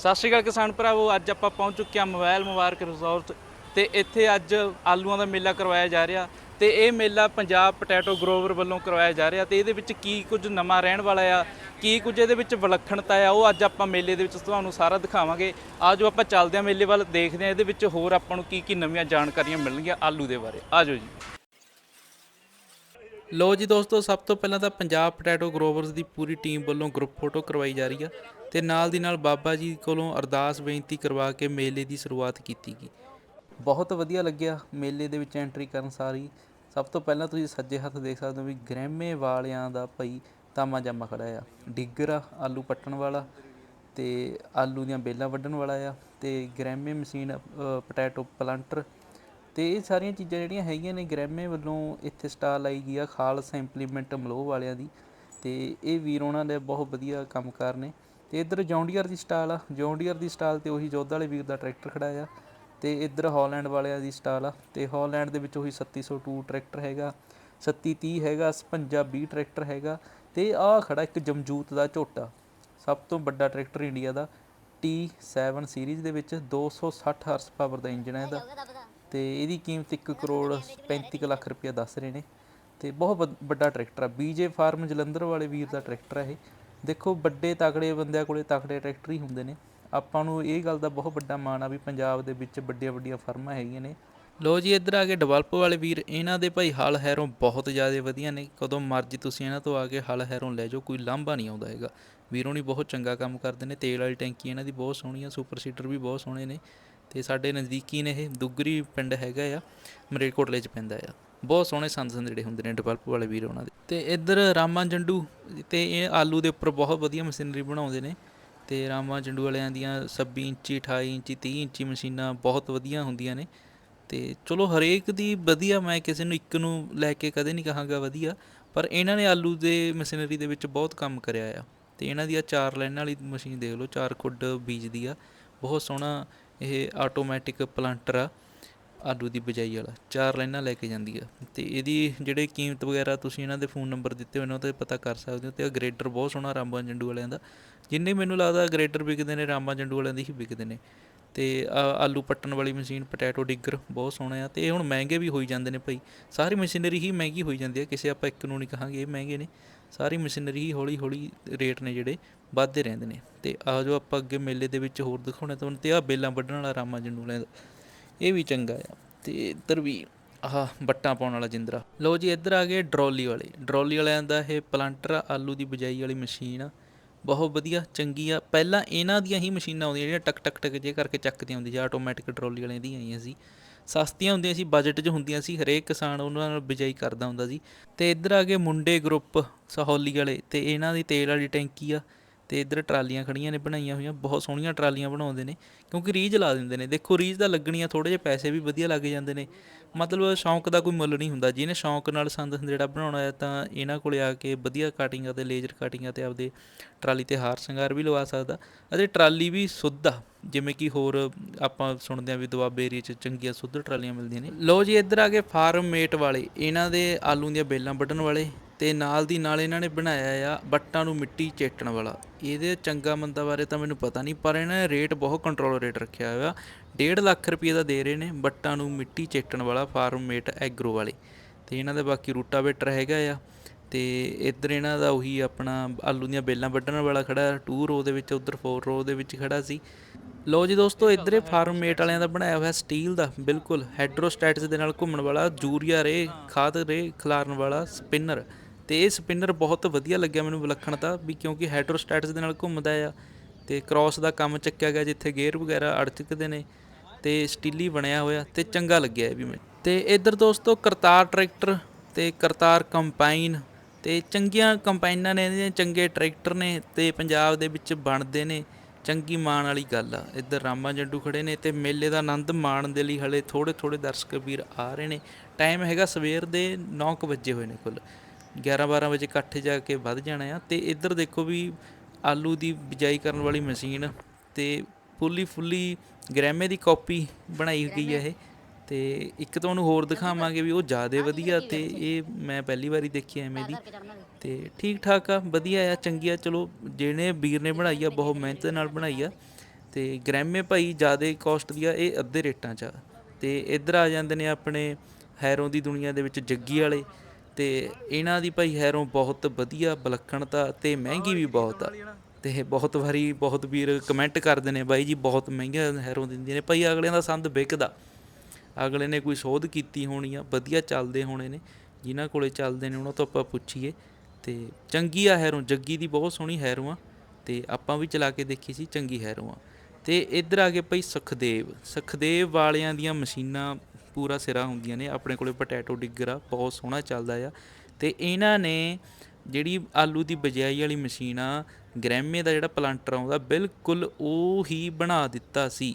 ਸਤਿ ਸ਼੍ਰੀ ਅਕਾਲ ਕਿਸਾਨ ਭਰਾਵੋ, ਅੱਜ ਆਪਾਂ ਪਹੁੰਚ ਚੁੱਕੇ ਹਾਂ ਮੋਬਾਈਲ ਮੁਬਾਰਕ ਰਿਜ਼ੋਰਟ ਤੇ। ਇੱਥੇ ਅੱਜ ਆਲੂਆਂ ਦਾ ਮੇਲਾ ਕਰਵਾਇਆ ਜਾ ਰਿਹਾ ਤੇ ਇਹ ਮੇਲਾ ਪੰਜਾਬ ਪੋਟੈਟੋ ਗਰੋਵਰ ਵੱਲੋਂ ਕਰਵਾਇਆ ਜਾ ਰਿਹਾ ਤੇ ਇਹਦੇ ਵਿੱਚ ਕੀ ਕੁਝ ਨਵਾਂ ਰਹਿਣ ਵਾਲਾ ਆ, ਕੀ ਕੁਝ ਇਹਦੇ ਵਿੱਚ ਵਿਲੱਖਣਤਾ ਆ, ਉਹ ਅੱਜ ਆਪਾਂ ਮੇਲੇ ਦੇ ਵਿੱਚ ਤੁਹਾਨੂੰ ਸਾਰਾ ਦਿਖਾਵਾਂਗੇ। ਆਜੋ ਆਪਾਂ ਚੱਲਦੇ ਹਾਂ ਮੇਲੇ ਵੱਲ, ਦੇਖਦੇ ਹਾਂ ਇਹਦੇ ਵਿੱਚ ਹੋਰ ਆਪਾਂ ਨੂੰ ਕੀ ਕੀ ਨਵੀਆਂ ਜਾਣਕਾਰੀਆਂ ਮਿਲਣਗੀਆਂ ਆਲੂ ਦੇ ਬਾਰੇ। ਆਜੋ ਜੀ। ਲੋ ਜੀ ਦੋਸਤੋ, ਸਭ ਤੋਂ ਪਹਿਲਾਂ ਤਾਂ ਪੰਜਾਬ ਪੋਟੈਟੋ ਗਰੋਵਰਸ ਦੀ ਪੂਰੀ ਟੀਮ ਵੱਲੋਂ ਗਰੁੱਪ ਫੋਟੋ ਕਰਵਾਈ ਜਾ ਰਹੀ ਆ ਤੇ ਨਾਲ ਦੀ ਨਾਲ ਬਾਬਾ ਜੀ ਕੋਲੋਂ ਅਰਦਾਸ ਬੇਨਤੀ ਕਰਵਾ ਕੇ ਮੇਲੇ ਦੀ ਸ਼ੁਰੂਆਤ ਕੀਤੀ ਗਈ। ਬਹੁਤ ਵਧੀਆ ਲੱਗਿਆ ਮੇਲੇ ਦੇ ਵਿੱਚ ਐਂਟਰੀ ਕਰਨ ਸਾਰੀ। ਸਭ ਤੋਂ ਪਹਿਲਾਂ ਤੁਸੀਂ ਸੱਜੇ ਹੱਥ ਦੇਖ ਸਕਦੇ ਹੋ ਵੀ ਗ੍ਰਹਿਮੇ ਵਾਲਿਆਂ ਦਾ ਭਾਈ ਤਾਮਾ ਜਾਮਾ ਖੜਾ ਆ। ਡਿੱਗਰ ਆ, ਆਲੂ ਪੱਟਣ ਵਾਲਾ ਤੇ ਆਲੂ ਦੀਆਂ ਬੇਲਾਂ ਵੱਢਣ ਵਾਲਾ ਆ ਤੇ ਗ੍ਰਹਿਮੇ ਮਸ਼ੀਨ ਪੋਟੈਟੋ ਪਲਾਂਟਰ ਤੇ ਇਹ ਸਾਰੀਆਂ ਚੀਜ਼ਾਂ ਜਿਹੜੀਆਂ ਹੈਗੀਆਂ ਨੇ ਗ੍ਰੈਮੇ ਵੱਲੋਂ ਇੱਥੇ ਸਟਾਲ ਲਾਈ ਗਈ ਆ, ਖਾਲਸਾ ਇੰਪਲੀਮੈਂਟ ਮਲੋਹ ਵਾਲਿਆਂ ਦੀ, ਤੇ ਇਹ ਵੀਰ ਉਹਨਾਂ ਦੇ ਬਹੁਤ ਵਧੀਆ ਕੰਮਕਾਰ ਨੇ। ਤੇ ਇੱਧਰ ਜੌਂਡੀਅਰ ਦੀ ਸਟਾਲ ਆ, ਜੌਂਡੀਅਰ ਦੀ ਸਟਾਲ ਤੇ ਉਹੀ ਜੋਧ ਵਾਲੇ ਵੀਰ ਦਾ ਟਰੈਕਟਰ ਖੜਾ ਆ, ਤੇ ਇੱਧਰ ਹਾਲੈਂਡ ਵਾਲਿਆਂ ਦੀ ਸਟਾਲ ਆ, ਤੇ ਹਾਲੈਂਡ ਦੇ ਵਿੱਚ ਉਹੀ 3702 ਟਰੈਕਟਰ ਹੈਗਾ 3730 ਹੈਗਾ 5520 ਟਰੈਕਟਰ ਹੈਗਾ, ਤੇ ਆਹ ਖੜਾ ਇੱਕ ਜਮਜੂਤ ਦਾ ਝੋਟਾ, ਸਭ ਤੋਂ ਵੱਡਾ ਟਰੈਕਟਰ ਇੰਡੀਆ ਦਾ T7 ਸੀਰੀਜ਼ ਦੇ ਵਿੱਚ 260 ਹਾਰਸ ਪਾਵਰ ਦਾ ਇੰਜਨ ਹੈ ਇਹਦਾ। ਤੇ ਇਹਦੀ ਕੀਮਤ 1 ਕਰੋੜ 35 ਕੁ ਲੱਖ ਰੁਪਇਆ ਦੱਸ ਰਹੇ ਨੇ ਤੇ ਬਹੁਤ ਵੱਡ- ਵੱਡਾ ਟਰੈਕਟਰ ਆ। ਬੀਜੇ ਫਾਰਮ ਜਲੰਧਰ ਵਾਲੇ ਵੀਰ ਦਾ ਟਰੈਕਟਰ ਆ ਇਹ। ਦੇਖੋ, ਵੱਡੇ ਤਕੜੇ ਬੰਦਿਆਂ ਕੋਲੇ ਤਕੜੇ ਟਰੈਕਟਰ ਹੀ ਹੁੰਦੇ ਨੇ। ਆਪਾਂ ਨੂੰ ਇਹ ਗੱਲ ਦਾ ਬਹੁਤ ਵੱਡਾ ਮਾਣ ਆ ਵੀ ਪੰਜਾਬ ਦੇ ਵਿੱਚ ਵੱਡੀਆਂ ਵੱਡੀਆਂ ਫਰਮਾਂ ਹੈਗੀਆਂ ਨੇ। ਲੋ ਜੀ, ਇੱਧਰ ਆ ਕੇ ਡਿਵੈਲਪ ਵਾਲੇ ਵੀਰ, ਇਹਨਾਂ ਦੇ ਭਾਈ ਹਾਲ ਹੈਰੋਂ ਬਹੁਤ ਜ਼ਿਆਦਾ ਵਧੀਆ ਨੇ। ਕਦੋਂ ਮਰਜ਼ੀ ਤੁਸੀਂ ਇਹਨਾਂ ਤੋਂ ਆ ਕੇ ਹਲ ਹੈਰੋਂ ਲੈ ਜਾਓ, ਕੋਈ ਲਾਂਭਾ ਨਹੀਂ ਆਉਂਦਾ ਹੈਗਾ। ਵੀਰੋਂ ਨਹੀਂ ਬਹੁਤ ਚੰਗਾ ਕੰਮ ਕਰਦੇ ਨੇ। ਤੇਲ ਵਾਲੀ ਟੈਂਕੀ ਇਹਨਾਂ ਦੀ ਬਹੁਤ ਸੋਹਣੀ ਆ, ਸੁਪਰ ਸੀਟਰ ਵੀ ਬਹੁਤ ਸੋਹਣੇ ਨੇ। ਤੇ ਸਾਡੇ ਨਜ਼ਦੀਕੀ ਨੇ ਇਹ ਦੁੱਗਰੀ ਪਿੰਡ ਹੈਗਾ ਆ, ਮਰੇਕੋਟਲੇ ਚ ਪੈਂਦਾ ਆ। ਬਹੁਤ ਸੋਹਣੇ ਸੰਦ ਸੰਦੜੇ ਹੁੰਦੇ ਨੇ ਡਿਵੈਲਪ ਵਾਲੇ ਵੀਰ ਉਹਨਾਂ ਦੇ। ਤੇ ਇੱਧਰ ਰਾਮਾ ਜੰਡੂ ਤੇ ਇਹ ਆਲੂ ਦੇ ਉੱਪਰ ਬਹੁਤ ਵਧੀਆ ਮਸ਼ੀਨਰੀ ਬਣਾਉਂਦੇ ਨੇ। ਤੇ ਰਾਮਾ ਜੰਡੂ ਵਾਲਿਆਂ ਦੀਆਂ 26 ਇੰਚੀ 28 ਇੰਚੀ 30 ਇੰਚੀ ਮਸ਼ੀਨਾਂ ਬਹੁਤ ਵਧੀਆ ਹੁੰਦੀਆਂ ਨੇ। ਤੇ ਚਲੋ ਹਰੇਕ ਦੀ ਵਧੀਆ, ਮੈਂ ਕਿਸੇ ਨੂੰ ਇੱਕ ਨੂੰ ਲੈ ਕੇ ਕਦੇ ਨਹੀਂ ਕਹਾਂਗਾ ਵਧੀਆ, ਪਰ ਇਹਨਾਂ ਨੇ ਆਲੂ ਦੇ ਮਸ਼ੀਨਰੀ ਦੇ ਵਿੱਚ ਬਹੁਤ ਕੰਮ ਕਰਿਆ ਆ। ਤੇ ਇਹਨਾਂ ਦੀ ਆ ਚਾਰ ਲਾਈਨਾਂ ਵਾਲੀ ਮਸ਼ੀਨ ਦੇਖ ਲਓ, ਚਾਰ ਖੁੱਡ ਬੀਜਦੀ ਆ। ਬਹੁਤ ਸੋਹਣਾ ਇਹ ਆਟੋਮੈਟਿਕ ਪਲਾਂਟਰ ਆ, ਆਲੂ ਦੀ ਬਿਜਾਈ ਵਾਲਾ, ਚਾਰ ਲਾਈਨਾਂ ਲੈ ਕੇ ਜਾਂਦੀ ਆ। ਤੇ ਇਹਦੀ ਜਿਹੜੇ ਕੀਮਤ ਵਗੈਰਾ ਤੁਸੀਂ ਇਹਨਾਂ ਦੇ ਫੋਨ ਨੰਬਰ ਦਿੱਤੇ ਹੋਏ ਨੇ, ਉਹ ਤੇ ਪਤਾ ਕਰ ਸਕਦੇ ਹੋ। ਤੇ ਇਹ ਗ੍ਰੇਡਰ ਬਹੁਤ ਸੋਹਣਾ ਰਾਮਾ ਜੰਡੂ ਵਾਲਿਆਂ ਦਾ। ਜਿੰਨੇ ਮੈਨੂੰ ਲੱਗਦਾ ਗ੍ਰੇਡਰ ਵਿਕਦੇ ਨੇ ਰਾਮਾ ਜੰਡੂ ਵਾਲਿਆਂ ਦੀ ਹੀ ਵਿਕਦੇ ਨੇ। ਤੇ ਆਲੂ ਪੱਟਣ ਵਾਲੀ ਮਸ਼ੀਨ ਪੋਟੈਟੋ ਡਿੱਗਰ ਬਹੁਤ ਸੋਹਣਾ ਆ ਤੇ ਇਹ ਹੁਣ ਮਹਿੰਗੇ ਵੀ ਹੋਈ ਜਾਂਦੇ ਨੇ ਭਾਈ। ਸਾਰੀ ਮਸ਼ੀਨਰੀ ਹੀ ਮਹਿੰਗੀ ਹੋਈ ਜਾਂਦੀ ਆ, ਕਿਸੇ ਆਪਾਂ ਇੱਕ ਨੂੰ ਨਹੀਂ ਕਹਾਂਗੇ ਇਹ ਮਹਿੰਗੇ ਨੇ। ਸਾਰੀ ਮਸ਼ੀਨਰੀ ਹੀ ਹੌਲੀ ਹੌਲੀ ਰੇਟ ਨੇ ਜਿਹੜੇ ਵੱਧਦੇ ਰਹਿੰਦੇ ਨੇ। ਤੇ ਆ ਜੋ ਆਪਾਂ ਅੱਗੇ ਮੇਲੇ ਦੇ ਵਿੱਚ ਹੋਰ ਦਿਖਾਉਣੇ ਤੁਹਾਨੂੰ ਤੇ ਆ ਬੇਲਾਂ ਵੱਢਣ ਵਾਲਾ ਰਾਮਾ ਜੰਡੂ ਵਾਲਿਆਂ ਦਾ। ਇਹ ਵੀ ਚੰਗਾ ਆ। ਤੇ ਇੱਧਰ ਵੀ ਆਹ ਬੱਟਾਂ ਪਾਉਣ ਵਾਲਾ ਜਿੰਦਰਾ। ਲਓ ਜੀ ਇੱਧਰ ਆ ਗਏ ਡਰੋਲੀ ਵਾਲੇ। ਡਰੋਲੀ ਵਾਲਿਆਂ ਦਾ ਇਹ ਪਲਾਂਟਰ ਆਲੂ ਦੀ ਬਿਜਾਈ ਵਾਲੀ ਮਸ਼ੀਨ ਆ। ਬਹੁਤ ਵਧੀਆ, ਚੰਗੀ ਆ। ਪਹਿਲਾਂ ਇਹਨਾਂ ਦੀਆਂ ਹੀ ਮਸ਼ੀਨਾਂ ਆਉਂਦੀਆਂ ਜਿਹੜੀਆਂ ਟਕ ਟਕ ਟਕ ਜੇ ਕਰਕੇ ਚੱਕਦੀਆਂ ਹੁੰਦੀਆਂ ਸੀ ਆਟੋਮੈਟਿਕ ਟਰੋਲੀ ਵਾਲੀਆਂ ਦੀਆਂ ਆਈਆਂ ਸੀ। ਸਸਤੀਆਂ ਹੁੰਦੀਆਂ ਸੀ ਬਜਟ 'ਚ ਹੁੰਦੀਆਂ ਸੀ, ਹਰੇਕ ਕਿਸਾਨ ਉਹਨਾਂ ਨਾਲ ਬਿਜਾਈ ਕਰਦਾ ਹੁੰਦਾ ਸੀ। ਤੇ ਇੱਧਰ ਆ ਗਏ ਮੁੰਡੇ ਗਰੁੱਪ ਸਹੌਲੀ ਵਾਲੇ ਤੇ ਇਹਨਾਂ ਦੀ ਤੇਲ ਵਾਲੀ ਟੈਂਕੀ ਆ। ਤੇ ਇੱਧਰ ਟਰਾਲੀਆਂ ਖੜੀਆਂ ਨੇ, ਬਣਾਈਆਂ ਹੋਈਆਂ, ਬਹੁਤ ਸੋਹਣੀਆਂ ਟਰਾਲੀਆਂ ਬਣਾਉਂਦੇ ਨੇ, ਕਿਉਂਕਿ ਰੀਝ ਲਾ ਦਿੰਦੇ ਨੇ। ਦੇਖੋ, ਰੀਝ ਦਾ ਲੱਗਣੀਆਂ ਥੋੜੇ ਜਿਹੇ ਪੈਸੇ ਵੀ ਵਧੀਆ ਲੱਗ ਜਾਂਦੇ ਨੇ। ਮਤਲਬ ਸ਼ੌਂਕ ਦਾ ਕੋਈ ਮੁੱਲ ਨਹੀਂ ਹੁੰਦਾ। ਜਿਹਨੇ ਸ਼ੌਂਕ ਨਾਲ ਸੰਦ ਜਿਹੜਾ ਬਣਾਉਣਾ ਹੈ, ਤਾਂ ਇਹਨਾਂ ਕੋਲੇ ਆ ਕੇ ਵਧੀਆ ਕਟਿੰਗਾਂ ਤੇ ਲੇਜ਼ਰ ਕਟਿੰਗਾਂ ਤੇ ਆਪਦੇ ਟਰਾਲੀ ਤੇ ਹਾਰ ਸ਼ਿੰਗਾਰ ਵੀ ਲਵਾ ਸਕਦਾ। ਅਤੇ ਟਰਾਲੀ ਵੀ ਸੁੱਧ ਆ। ਜਿਵੇਂ ਕਿ ਹੋਰ ਆਪਾਂ ਸੁਣਦੇ ਆ ਵੀ ਦੁਆਬੇ ਏਰੀਏ 'ਚ ਚੰਗੀਆਂ ਸੁੱਧ ਟਰਾਲੀਆਂ ਮਿਲਦੀਆਂ ਨੇ। ਲੋ ਜੀ, ਇੱਧਰ ਆ ਕੇ ਫਾਰਮ ਮੇਟ ਵਾਲੇ। ਇਹਨਾਂ ਦੇ ਆਲੂ ਦੀਆਂ ਬੇਲਾਂ ਵੱਢਣ ਵਾਲੇ। ਤੇ ਨਾਲ ਦੀ ਨਾਲ ਇਹਨਾਂ ਨੇ ਬਣਾਇਆ ਆ ਬੱਟਾਂ ਨੂੰ ਮਿੱਟੀ ਚੇਟਣ ਵਾਲਾ। ਇਹਦੇ ਚੰਗਾ ਮੰਦਾ ਬਾਰੇ ਤਾਂ ਮੈਨੂੰ ਪਤਾ ਨਹੀਂ, ਪਰ ਇਹਨਾਂ ਨੇ ਰੇਟ ਬਹੁਤ ਕੰਟਰੋਲ ਰੇਟ ਰੱਖਿਆ ਹੋਇਆ। 1.5 ਲੱਖ ਰੁਪਏ ਦਾ ਦੇ ਰਹੇ ਨੇ ਬੱਟਾਂ ਨੂੰ ਮਿੱਟੀ ਚੇਟਣ ਵਾਲਾ ਫਾਰਮ ਮੇਟ ਐਗਰੋ ਵਾਲੇ। ਤੇ ਇਹਨਾਂ ਦਾ ਬਾਕੀ ਰੂਟਾਵੇਟਰ ਹੈਗਾ ਆ। ਤੇ ਇੱਧਰ ਇਹਨਾਂ ਦਾ ਉਹੀ ਆਪਣਾ ਆਲੂ ਦੀਆਂ ਬੇਲਾਂ ਵੱਢਣ ਵਾਲਾ ਖੜਾ 2 ਰੋ ਦੇ ਵਿੱਚ, ਉਧਰ 4 ਰੋ ਦੇ ਵਿੱਚ ਖੜਾ ਸੀ। ਲੋ ਜੀ ਦੋਸਤੋ, ਇੱਧਰ ਇਹ ਫਾਰਮ ਮੇਟ ਵਾਲਿਆਂ ਦਾ ਬਣਾਇਆ ਹੋਇਆ ਸਟੀਲ ਦਾ, ਬਿਲਕੁਲ। ਹੈਡਰੋਸਟੈਟਸ ਦੇ ਨਾਲ ਘੁੰਮਣ ਵਾਲਾ ਜੂਰੀਆ ਰੇ, ਖਾਦ ਰੇ, ਖਿਲਾਰਨ ਵਾਲਾ ਸਪਿਨਰ ਤੇ ਇਹ ਸਪਿਨਰ ਬਹੁਤ ਵਧੀਆ ਲੱਗਿਆ ਮੈਨੂੰ ਵਿਲੱਖਣਤਾ ਵੀ ਕਿਉਂਕਿ ਹਾਈਡਰੋਸਟੈਟਸ ਦੇ ਨਾਲ ਘੁੰਮਦਾ ਆ ਤੇ ਕ੍ਰਾਸ ਦਾ ਕੰਮ ਚੱਕਿਆ ਗਿਆ ਜਿੱਥੇ ਗੇਅਰ ਵਗੈਰਾ ਅੜ ਨੇ ਤੇ ਸਟੀਲੀ ਬਣਿਆ ਹੋਇਆ ਤੇ ਚੰਗਾ ਲੱਗਿਆ ਇਹ ਵੀ ਮੈਨੂੰ। ਤੇ ਇੱਧਰ ਦੋਸਤੋ ਕਰਤਾਰ ਟਰੈਕਟਰ ਤੇ ਕਰਤਾਰ ਕੰਪਾਈਨ ਤੇ ਚੰਗੀਆਂ ਕੰਪਾਈਨਾਂ ਨੇ ਇਹਦੀਆਂ ਚੰਗੇ ਟਰੈਕਟਰ ਨੇ ਤੇ ਪੰਜਾਬ ਦੇ ਵਿੱਚ ਬਣਦੇ ਨੇ, ਚੰਗੀ ਮਾਣ ਵਾਲੀ ਗੱਲ ਆ। ਇੱਧਰ ਰਾਮਾ ਜੰਡੂ ਖੜੇ ਨੇ ਤੇ ਮੇਲੇ ਦਾ ਆਨੰਦ ਮਾਣਨ ਦੇ ਲਈ ਹਲੇ ਥੋੜੇ ਥੋੜੇ ਦਰਸ਼ਕ ਵੀਰ ਆ ਰਹੇ ਨੇ। ਟਾਈਮ ਹੈਗਾ ਸਵੇਰ ਦੇ 9:00 ਵਜੇ ਹੋਏ ਨੇ ਕੁੱਲ। 11 12 ਵਜੇ ਇਕੱਠੇ ਜਾ ਕੇ ਵੱਧ ਜਾਣਾ ਆ। ਤੇ ਇੱਧਰ ਦੇਖੋ ਵੀ ਆਲੂ ਦੀ ਬਿਜਾਈ ਕਰਨ ਵਾਲੀ ਮਸ਼ੀਨ ਤੇ ਫੁੱਲੀ ਫੁੱਲੀ ਗ੍ਰੈਮੇ ਦੀ ਕਾਪੀ ਬਣਾਈ ਗਈ ਹੈ ਇਹ। ਤੇ ਇੱਕ ਤਾਂ ਉਹਨੂੰ ਹੋਰ ਦਿਖਾਵਾਂਗੇ ਵੀ ਉਹ ਜ਼ਿਆਦਾ ਵਧੀਆ ਤੇ ਇਹ ਮੈਂ ਪਹਿਲੀ ਵਾਰੀ ਦੇਖੀ ਐਵੇਂ ਦੀ। ਤੇ ਠੀਕ ਠਾਕ ਆ ਵਧੀਆ ਆ ਚੰਗੀ ਆ। ਚਲੋ ਜਿਹਨੇ ਵੀਰ ਨੇ ਬਣਾਈ ਆ ਬਹੁਤ ਮਿਹਨਤ ਨਾਲ ਬਣਾਈ ਆ। ਤੇ ਗ੍ਰੈਮੇ ਭਾਈ ਜ਼ਿਆਦਾ ਕਾਸਟ ਦੀ ਆ ਇਹ ਅੱਧੇ ਰੇਟਾਂ 'ਚ ਆ। ਤੇ ਇੱਧਰ ਆ ਜਾਂਦੇ ਨੇ ਆਪਣੇ ਹੈਰੋਂ ਦੀ ਦੁਨੀਆ ਦੇ ਵਿੱਚ ਜੱਗੀ ਵਾਲੇ। ਤੇ ਇਹਨਾਂ ਦੀ ਭਾਈ ਹੈਰੋਂ ਬਹੁਤ ਵਧੀਆ ਵਿਲੱਖਣਤਾ ਤੇ ਮਹਿੰਗੀ ਵੀ ਬਹੁਤ ਆ। ਤੇ ਇਹ ਬਹੁਤ ਵਾਰੀ ਬਹੁਤ ਵੀਰ ਕਮੈਂਟ ਕਰਦੇ ਨੇ, ਬਾਈ ਜੀ, ਬਹੁਤ ਮਹਿੰਗੀਆਂ ਹੈਰੋਂ ਦਿੰਦੀਆਂ ਨੇ। ਭਾਈ ਅਗਲਿਆਂ ਦਾ ਸੰਦ ਵਿਕਦਾ। ਅਗਲੇ ਨੇ ਕੋਈ ਸੋਧ ਕੀਤੀ ਹੋਣੀ ਆ, ਵਧੀਆ ਚੱਲਦੇ ਹੋਣੇ ਨੇ। ਜਿਨ੍ਹਾਂ ਕੋਲੇ ਚੱਲਦੇ ਨੇ, ਉਹਨਾਂ ਤੋਂ ਆਪਾਂ ਪੁੱਛੀਏ। ਤੇ ਚੰਗੀ ਆ ਹੈਰੋਂ, ਜੱਗੀ ਦੀ ਬਹੁਤ ਸੋਹਣੀ ਹੈਰੋਂ ਆ। ਤੇ ਆਪਾਂ ਵੀ ਚਲਾ ਕੇ ਦੇਖੀ ਸੀ, ਚੰਗੀ ਹੈਰੋਂ ਆ। ਤੇ ਇੱਧਰ ਆ ਗਏ ਭਾਈ ਸੁਖਦੇਵ। ਸੁਖਦੇਵ ਵਾਲਿਆਂ ਦੀਆਂ ਮਸ਼ੀਨਾਂ ਪੂਰਾ ਸਿਰਾ ਹੁੰਦੀਆਂ ਨੇ, ਆਪਣੇ ਕੋਲੇ ਪੋਟੈਟੋ ਡਿੱਗਰਾ ਬਹੁਤ ਸੋਹਣਾ ਚੱਲਦਾ ਆ। ਤੇ ਇਹਨਾਂ ਨੇ ਜਿਹੜੀ ਆਲੂ ਦੀ ਬਜਾਈ ਵਾਲੀ ਮਸ਼ੀਨ ਆ ਗ੍ਰੈਮੇ ਦਾ ਜਿਹੜਾ ਪਲਾਂਟਰ ਆਉਂਦਾ ਬਿਲਕੁਲ ਉਹ ਹੀ ਬਣਾ ਦਿੱਤਾ ਸੀ।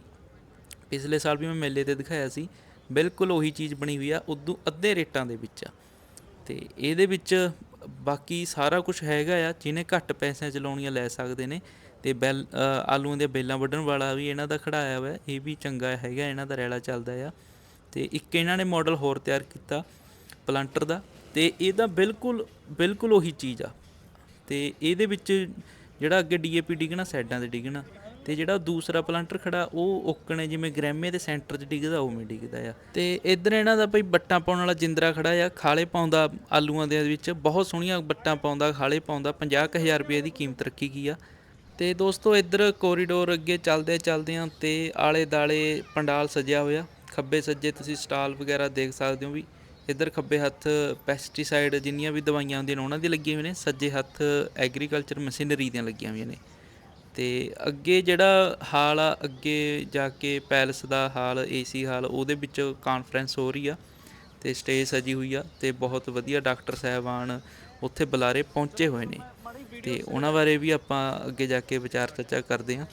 ਪਿਛਲੇ ਸਾਲ ਵੀ ਮੈਂ ਮੇਲੇ ਤੇ ਦਿਖਾਇਆ ਸੀ, ਬਿਲਕੁਲ ਉਹੀ ਚੀਜ਼ ਬਣੀ ਹੋਈ ਆ, ਉਦੋਂ ਅੱਧੇ ਰੇਟਾਂ ਦੇ ਵਿੱਚ ਆ। ਤੇ ਇਹਦੇ ਵਿੱਚ ਬਾਕੀ ਸਾਰਾ ਕੁਝ ਹੈਗਾ ਆ, ਜਿਹਨੇ ਘੱਟ ਪੈਸਿਆਂ ਚ ਲਾਉਣੀਆਂ ਲੈ ਸਕਦੇ ਨੇ। ਤੇ ਬੈਲ ਆਲੂਆਂ ਦੇ ਬੇਲਾਂ ਵੱਢਣ ਵਾਲਾ ਵੀ ਇਹਨਾਂ ਦਾ ਖੜਾਇਆ ਹੋਇਆ, ਇਹ ਵੀ ਚੰਗਾ ਹੈਗਾ, ਇਹਨਾਂ ਦਾ ਰੈਲਾ ਚੱਲਦਾ ਆ। ਤੇ ਇੱਕ ਇਹਨਾਂ ਨੇ ਮਾਡਲ ਹੋਰ ਤਿਆਰ ਕੀਤਾ ਪਲਾਂਟਰ ਦਾ, ਤੇ ਇਹਦਾ ਬਿਲਕੁਲ ਬਿਲਕੁਲ ਉਹੀ ਚੀਜ਼ ਆ। ਤੇ ਇਹਦੇ ਵਿੱਚ ਜਿਹੜਾ ਅੱਗੇ ਡੀਏਪੀ ਡਿੱਗਣਾ, ਸਾਈਡਾਂ ਤੇ ਡਿੱਗਣਾ, ਤੇ ਜਿਹੜਾ ਦੂਸਰਾ ਪਲਾਂਟਰ ਖੜਾ, ਉਹ ਓਕਣੇ ਜਿਵੇਂ ਗ੍ਰੈਮੇ ਦੇ ਸੈਂਟਰ 'ਚ ਡਿੱਗਦਾ, ਉਵੇਂ ਡਿੱਗਦਾ ਆ। ਤੇ ਇਧਰ ਇਹਨਾਂ ਦਾ ਭਈ ਬੱਟਾਂ ਪਾਉਣ ਵਾਲਾ ਜਿੰਦਰਾ ਖੜਾ ਆ, ਖਾਲੇ ਪਾਉਂਦਾ ਆਲੂਆਂ ਦੇ ਵਿੱਚ, ਬਹੁਤ ਸੋਹਣੀਆਂ ਬੱਟਾਂ ਪਾਉਂਦਾ, ਖਾਲੇ ਪਾਉਂਦਾ 50000 ਰੁਪਏ ਦੀ ਕੀਮਤ ਰੱਖੀ ਗਈ ਆ। ਤੇ ਦੋਸਤੋ, ਇੱਧਰ ਕੋਰੀਡੋਰ ਅੱਗੇ ਚੱਲਦੇ ਚੱਲਦੇ ਆ ਤੇ ਆਲੇ ਦਾਲੇ ਪੰਡਾਲ ਸਜਿਆ ਹੋਇਆ। ਖੱਬੇ ਸੱਜੇ ਤੁਸੀਂ ਸਟਾਲ ਵਗੈਰਾ ਦੇਖ ਸਕਦੇ ਹੋ ਵੀ ਇੱਧਰ ਖੱਬੇ ਹੱਥ ਪੈਸਟੀਸਾਈਡ ਜਿੰਨੀਆਂ ਵੀ ਦਵਾਈਆਂ ਹੁੰਦੀਆਂ ਨੇ, ਉਹਨਾਂ ਦੀ ਲੱਗੀਆਂ ਹੋਈਆਂ ਨੇ, ਸੱਜੇ ਹੱਥ ਐਗਰੀਕਲਚਰ ਮਸ਼ੀਨਰੀ ਦੀਆਂ ਲੱਗੀਆਂ ਹੋਈਆਂ ਨੇ। ਤੇ ਅੱਗੇ ਜਿਹੜਾ ਹਾਲ ਆ, ਅੱਗੇ ਜਾ ਕੇ ਪੈਲਸ ਦਾ ਹਾਲ, ਏਸੀ ਹਾਲ, ਉਹਦੇ ਵਿੱਚ ਕਾਨਫਰੰਸ ਹੋ ਰਹੀ ਆ ਤੇ ਸਟੇਜ ਸਜੀ ਹੋਈ ਆ ਤੇ ਬਹੁਤ ਵਧੀਆ ਡਾਕਟਰ ਸਾਹਿਬਾਨ ਉੱਥੇ ਬੁਲਾਰੇ ਪਹੁੰਚੇ ਹੋਏ ਨੇ। ਤੇ ਉਹਨਾਂ ਬਾਰੇ ਵੀ ਆਪਾਂ ਅੱਗੇ ਜਾ ਕੇ ਵਿਚਾਰ ਚਰਚਾ ਕਰਦੇ ਹਾਂ।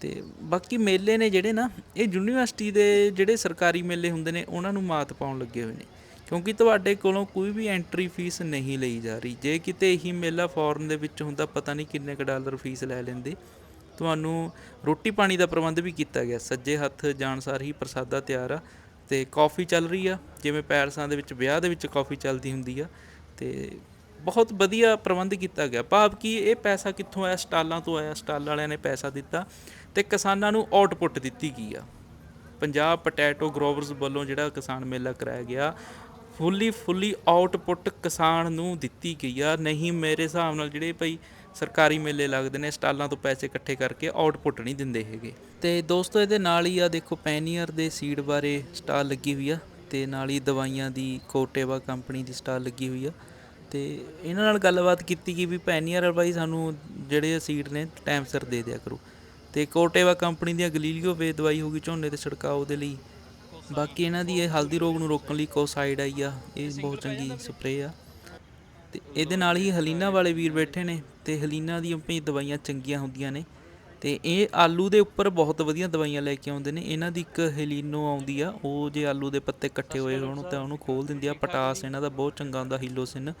ਤੇ ਬਾਕੀ ਮੇਲੇ ਨੇ ਜਿਹੜੇ ਨਾ, ਇਹ ਯੂਨੀਵਰਸਿਟੀ ਦੇ ਜਿਹੜੇ ਸਰਕਾਰੀ ਮੇਲੇ ਹੁੰਦੇ ਨੇ, ਉਹਨਾਂ ਨੂੰ ਮਾਤ ਪਾਉਣ ਲੱਗੇ ਹੋਏ ਨੇ। ਕਿਉਂਕਿ ਤੁਹਾਡੇ ਕੋਲੋਂ ਕੋਈ ਵੀ ਐਂਟਰੀ ਫੀਸ ਨਹੀਂ ਲਈ ਜਾ ਰਹੀ। ਜੇ ਕਿਤੇ ਇਹੀ ਮੇਲਾ ਫੋਰਨ ਦੇ ਵਿੱਚ ਹੁੰਦਾ, ਪਤਾ ਨਹੀਂ ਕਿੰਨੇ ਕ ਡਾਲਰ ਫੀਸ ਲੈ ਲੈਂਦੇ। ਤੁਹਾਨੂੰ ਰੋਟੀ ਪਾਣੀ ਦਾ ਪ੍ਰਬੰਧ ਵੀ ਕੀਤਾ ਗਿਆ। ਸੱਜੇ ਹੱਥ ਜਾਣ ਸਾਰ ਹੀ ਪ੍ਰਸਾਦਾ ਤਿਆਰ ਆ ਤੇ ਕਾਫੀ ਚੱਲ ਰਹੀ ਆ। ਜਿਵੇਂ ਪੈਰਸਾਂ ਦੇ ਵਿੱਚ, ਵਿਆਹ ਦੇ ਵਿੱਚ ਕਾਫੀ ਚੱਲਦੀ ਹੁੰਦੀ ਆ। ਤੇ ਬਹੁਤ ਵਧੀਆ ਪ੍ਰਬੰਧ ਕੀਤਾ ਗਿਆ। ਭਾਵ ਕਿ ਇਹ ਪੈਸਾ ਕਿੱਥੋਂ ਆਇਆ? ਸਟਾਲਾਂ ਤੋਂ ਆਇਆ। ਸਟਾਲ ਵਾਲਿਆਂ ਨੇ ਪੈਸਾ ਦਿੱਤਾ ਤੇ ਕਿਸਾਨਾਂ ਨੂੰ ਆਊਟਪੁੱਟ ਦਿੱਤੀ ਗਈ ਆ। ਪੰਜਾਬ ਪੋਟੈਟੋ ਗਰੋਵਰਸ ਵੱਲੋਂ ਜਿਹੜਾ ਕਿਸਾਨ ਮੇਲਾ ਕਰਾਇਆ ਗਿਆ, ਫੁੱਲੀ ਫੁੱਲੀ ਆਊਟਪੁੱਟ ਕਿਸਾਨ ਨੂੰ ਦਿੱਤੀ ਗਈ ਆ। ਨਹੀਂ ਮੇਰੇ ਹਿਸਾਬ ਨਾਲ ਜਿਹੜੇ ਭਾਈ ਸਰਕਾਰੀ ਮੇਲੇ ਲੱਗਦੇ ਨੇ, ਸਟਾਲਾਂ ਤੋਂ ਪੈਸੇ ਇਕੱਠੇ ਕਰਕੇ ਆਊਟਪੁੱਟ ਨਹੀਂ ਦਿੰਦੇ ਹੈਗੇ। ਤੇ ਦੋਸਤੋ, ਇਹਦੇ ਨਾਲ ਹੀ ਆ ਦੇਖੋ ਪੈਨੀਅਰ ਦੇ ਸੀਡ ਬਾਰੇ ਸਟਾਲ ਲੱਗੀ ਹੋਈ ਆ ਤੇ ਨਾਲ ਹੀ ਦਵਾਈਆਂ ਦੀ ਕੋਟੇਵਾ ਕੰਪਨੀ ਦੀ ਸਟਾਲ ਲੱਗੀ ਹੋਈ ਆ। ਅਤੇ ਇਹਨਾਂ ਨਾਲ ਗੱਲਬਾਤ ਕੀਤੀ ਕਿ ਵੀ ਪੈਨੀਅਰ ਬਾਈ ਸਾਨੂੰ ਜਿਹੜੇ ਸੀਡ ਨੇ ਟਾਈਮ ਸਿਰ ਦੇ ਦਿਆ ਕਰੋ। ਅਤੇ ਕੋਟੇਵਾ ਕੰਪਨੀ ਦੀਆਂ ਗਲੀਲੀਓ ਵੇ ਦਵਾਈ ਹੋਗੀ ਝੋਨੇ ਤੇ ਛਿੜਕਾਓ ਦੇ ਲਈ। ਬਾਕੀ ਇਹਨਾਂ ਦੀ ਇਹ ਹਲਦੀ ਰੋਗ ਨੂੰ ਰੋਕਣ ਲਈ ਕੋਸਾਈਡ ਆਈ ਆ, ਇਹ ਬਹੁਤ ਚੰਗੀ ਸਪਰੇਅ ਆ। ਤੇ ਇਹਦੇ ਨਾਲ ਹੀ ਹਲੀਨਾ ਵਾਲੇ ਵੀਰ ਬੈਠੇ ਨੇ, ਤੇ ਹਲੀਨਾ ਦੀਆਂ ਭਈ ਦਵਾਈਆਂ ਚੰਗੀਆਂ ਹੁੰਦੀਆਂ ਨੇ। ਤੇ ਇਹ ਆਲੂ ਦੇ ਉੱਪਰ ਬਹੁਤ ਵਧੀਆ ਦਵਾਈਆਂ ਲੈ ਕੇ ਆਉਂਦੇ ਨੇ। ਇਹਨਾਂ ਦੀ ਇੱਕ ਹੈਲੀਨੋ ਆਉਂਦੀ ਆ, ਉਹ ਜੇ ਆਲੂ ਦੇ ਪੱਤੇ ਇਕੱਠੇ ਹੋਏ ਹੋਣ ਤਾਂ ਉਹਨੂੰ ਖੋਲ ਦਿੰਦੀ ਆ। ਪਟਾਸ ਇਹਨਾਂ ਦਾ ਬਹੁਤ ਚੰਗਾ ਹੁੰਦਾ, ਹੀਲੋਸਿਨ।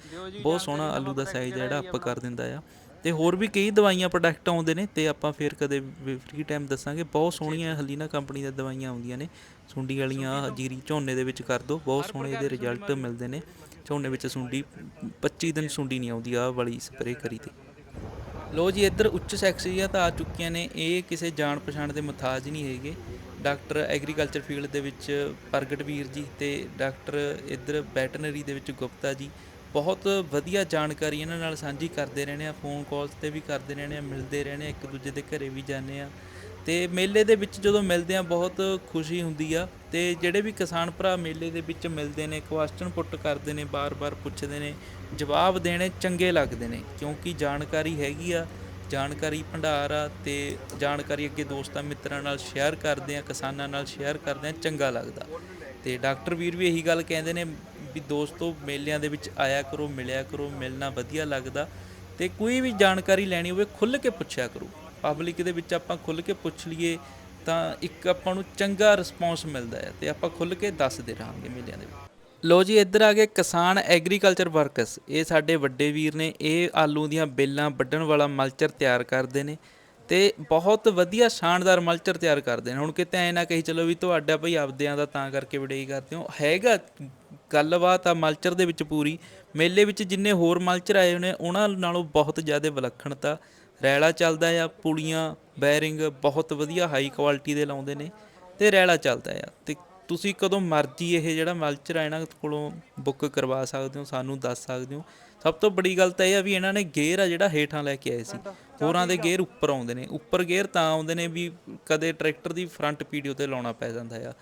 ਬਹੁਤ ਸੋਹਣਾ ਆਲੂ ਦਾ ਸਾਈਜ਼ ਜਿਹੜਾ ਅਪ ਕਰ ਦਿੰਦਾ ਆ। ਤੇ ਹੋਰ ਵੀ ਕਈ ਦਵਾਈਆਂ ਪ੍ਰੋਡਕਟ ਆਉਂਦੇ ਨੇ ਤੇ ਆਪਾਂ ਫੇਰ ਕਦੇ ਫ੍ਰੀ ਟਾਈਮ ਦੱਸਾਂਗੇ। ਬਹੁਤ ਸੋਹਣੀਆਂ ਹਲੀਨਾ ਕੰਪਨੀ ਦੀਆਂ ਦਵਾਈਆਂ ਆਉਂਦੀਆਂ ਨੇ। ਸੁੰਡੀ ਵਾਲੀਆਂ, ਜੀਰੀ ਝੋਨੇ ਦੇ ਵਿੱਚ ਕਰ ਦੋ। ਬਹੁਤ ਸੋਹਣੇ ਇਹਦੇ ਰਿਜ਼ਲਟ ਮਿਲਦੇ ਨੇ। ਝੋਨੇ ਵਿੱਚ ਸੁੰਡੀ 25 ਦਿਨ ਸੁੰਡੀ ਨਹੀਂ ਆਉਂਦੀ, ਆਹ ਵਾਲੀ ਸਪਰੇਅ ਕਰੀ ਤੇ। ਲੋ ਜੀ, ਇੱਧਰ ਉੱਚ ਸੈਕਸ਼ਰੀਆਂ ਆ ਚੁੱਕੀਆਂ ਨੇ। ਇਹ ਕਿਸੇ ਜਾਣ ਪਛਾਣ ਦੇ ਮੁਤਾਜ ਨਹੀਂ ਹੈਗੇ। ਡਾਕਟਰ ਐਗਰੀਕਲਚਰ ਫੀਲਡ ਦੇ ਵਿੱਚ ਪ੍ਰਗਟ ਵੀਰ ਜੀ ਤੇ ਡਾਕਟਰ ਇੱਧਰ ਵੈਟਰਨਰੀ ਦੇ ਵਿੱਚ ਗੁਪਤਾ ਜੀ। ਬਹੁਤ ਵਧੀਆ ਜਾਣਕਾਰੀ ਇਹਨਾਂ ਨਾਲ ਸਾਂਝੀ ਕਰਦੇ ਰਹਿੰਦੇ ਆ ਫੋਨ ਕਾਲਸ ਤੇ ਵੀ ਕਰਦੇ ਰਹਿੰਦੇ ਆ, ਮਿਲਦੇ ਰਹਿੰਦੇ ਆ, ਇੱਕ ਦੂਜੇ ਦੇ ਘਰੇ ਵੀ ਜਾਂਦੇ ਆ। ਅਤੇ ਮੇਲੇ ਦੇ ਵਿੱਚ ਜਦੋਂ ਮਿਲਦੇ ਹਾਂ, ਬਹੁਤ ਖੁਸ਼ੀ ਹੁੰਦੀ ਆ। ਅਤੇ ਜਿਹੜੇ ਵੀ ਕਿਸਾਨ ਭਰਾ ਮੇਲੇ ਦੇ ਵਿੱਚ ਮਿਲਦੇ ਨੇ ਕੁਐਸਚਨ ਪੁੱਟ ਕਰਦੇ ਨੇ, ਬਾਰ-ਬਾਰ ਪੁੱਛਦੇ ਨੇ, ਜਵਾਬ ਦੇਣੇ ਚੰਗੇ ਲੱਗਦੇ ਨੇ, ਕਿਉਂਕਿ ਜਾਣਕਾਰੀ ਹੈਗੀ ਆ, ਜਾਣਕਾਰੀ ਭੰਡਾਰ ਆ ਤੇ ਜਾਣਕਾਰੀ ਅੱਗੇ ਦੋਸਤਾਂ ਮਿੱਤਰਾਂ ਨਾਲ ਸ਼ੇਅਰ ਕਰਦੇ ਆ, ਕਿਸਾਨਾਂ ਨਾਲ ਸ਼ੇਅਰ ਕਰਦੇ ਆ, ਚੰਗਾ ਲੱਗਦਾ। ਤੇ ਡਾਕਟਰ ਵੀਰ ਵੀ ਇਹੀ ਗੱਲ ਕਹਿੰਦੇ ਨੇ ਵੀ ਦੋਸਤੋ, ਮੇਲਿਆਂ ਦੇ ਵਿੱਚ ਆਇਆ ਕਰੋ, ਮਿਲਿਆ ਕਰੋ, ਮਿਲਣਾ ਵਧੀਆ ਲੱਗਦਾ। ਤੇ ਕੋਈ ਵੀ ਜਾਣਕਾਰੀ ਲੈਣੀ ਹੋਵੇ, ਖੁੱਲ੍ਹ ਕੇ ਪੁੱਛਿਆ ਕਰੋ। ਪਬਲਿਕ ਦੇ ਵਿੱਚ ਆਪਾਂ ਖੁੱਲ੍ਹ ਕੇ ਪੁੱਛ ਲਈਏ, ਤਾਂ ਇੱਕ ਆਪਾਂ ਨੂੰ ਚੰਗਾ ਰਿਸਪੌਂਸ ਮਿਲਦਾ ਹੈ ਤੇ ਆਪਾਂ ਖੁੱਲ੍ਹ ਕੇ ਦੱਸਦੇ ਰਹਾਂਗੇ ਮੇਲਿਆਂ ਦੇ ਵਿੱਚ। ਲੋ ਜੀ, ਇੱਧਰ ਆ ਗਏ ਕਿਸਾਨ ਐਗਰੀਕਲਚਰ ਵਰਕਰਸ ਇਹ ਸਾਡੇ ਵੱਡੇ ਵੀਰ ਨੇ, ਇਹ ਆਲੂ ਦੀਆਂ ਬੇਲਾਂ ਵੱਢਣ ਵਾਲਾ ਮਲਚਰ ਤਿਆਰ ਕਰਦੇ ਨੇ ਤੇ ਬਹੁਤ ਵਧੀਆ ਸ਼ਾਨਦਾਰ ਮਲਚਰ ਤਿਆਰ ਕਰਦੇ ਨੇ। ਹੁਣ ਕਿਤੇ ਐ ਨਾ ਕਹੀ ਚਲੋ ਵੀ ਤੁਹਾਡਾ ਭਈ ਆਪਦਿਆਂ ਦਾ ਤਾਂ ਕਰਕੇ ਵਡਈ ਕਰਦੇ ਹੋ। ਹੈਗਾ ਗੱਲਬਾਤ ਆ ਮਲਚਰ ਦੇ ਵਿੱਚ ਪੂਰੀ। ਮੇਲੇ ਵਿੱਚ ਜਿੰਨੇ ਹੋਰ ਮਲਚਰ ਆਏ ਹੋਏ ਨੇ, ਉਹਨਾਂ ਨਾਲੋਂ ਬਹੁਤ ਜ਼ਿਆਦਾ ਵਿਲੱਖਣਤਾ ਰੈਲਾ ਚੱਲਦਾ ਆ, ਪੁਲੀਆਂ, ਬੈਰਿੰਗ ਬਹੁਤ ਵਧੀਆ ਹਾਈ ਕੁਆਲਿਟੀ ਦੇ ਲਾਉਂਦੇ ਨੇ ਤੇ ਰੈਲਾ ਚੱਲਦਾ ਆ। ਤੇ ਤੁਸੀਂ ਕਦੋਂ ਮਰਜ਼ੀ ਇਹ ਜਿਹੜਾ ਮਲਚਰ ਆ, ਇਹਨਾਂ ਕੋਲੋਂ ਬੁੱਕ ਕਰਵਾ ਸਕਦੇ ਹੋ, ਸਾਨੂੰ ਦੱਸ ਸਕਦੇ ਹੋ। ਸਭ ਤੋਂ ਬੜੀ ਗੱਲ ਤਾਂ ਇਹ ਆ ਵੀ ਇਹਨਾਂ ਨੇ ਗੇਅਰ ਆ ਜਿਹੜਾ ਹੇਠਾਂ ਲੈ ਕੇ ਆਏ ਸੀ। ਹੋਰਾਂ ਦੇ ਗੇਅਰ ਉੱਪਰ ਆਉਂਦੇ ਨੇ, ਉੱਪਰ ਗੇਅਰ ਤਾਂ ਆਉਂਦੇ ਨੇ ਵੀ ਕਦੇ ਟਰੈਕਟਰ ਦੀ ਫਰੰਟ ਪੀਡੀਓ ਤੇ ਲਾਉਣਾ ਪੈ ਜਾਂਦਾ ਆ।